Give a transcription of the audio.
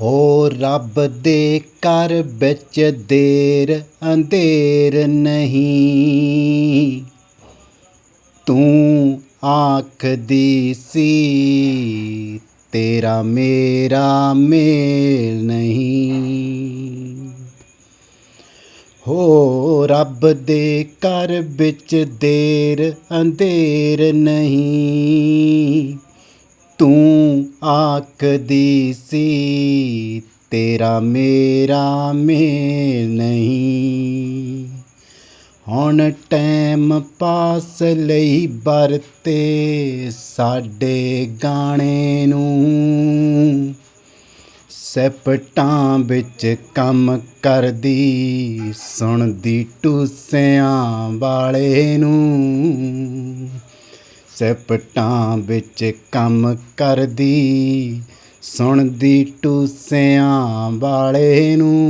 ਹੋ ਰੱਬ ਦੇ ਘਰ ਵਿੱਚ ਦੇਰ ਅੰਧੇਰ ਨਹੀਂ। ਤੂੰ ਆਖਦੀ ਸੀ, ਤੇਰਾ ਮੇਰਾ ਮੇਲ ਨਹੀਂ। ਹੋ ਰੱਬ ਦੇ ਘਰ ਵਿੱਚ ਦੇਰ ਅੰਧੇਰ ਨਹੀਂ। ਤੂੰ ਆਖਦੀ ਸੀ, ਤੇਰਾ ਮੇਰਾ ਮੇਲ ਨਹੀਂ। ਹੁਣ ਟਾਈਮ ਪਾਸ ਲਈ ਵਰਤੇ ਸਾਡੇ ਗਾਣੇ ਨੂੰ। ਸੈਪਟਾਂ ਵਿੱਚ ਕੰਮ ਕਰਦੀ, ਸੁਣਦੀ ਟੂਸਿਆਂ ਵਾਲੇ ਨੂੰ। ਸੈਪਟਾਂ ਵਿੱਚ ਕੰਮ ਕਰਦੀ ਸੁਣਦੀ ਟੂਸਿਆਂ ਵਾਲੇ ਨੂੰ।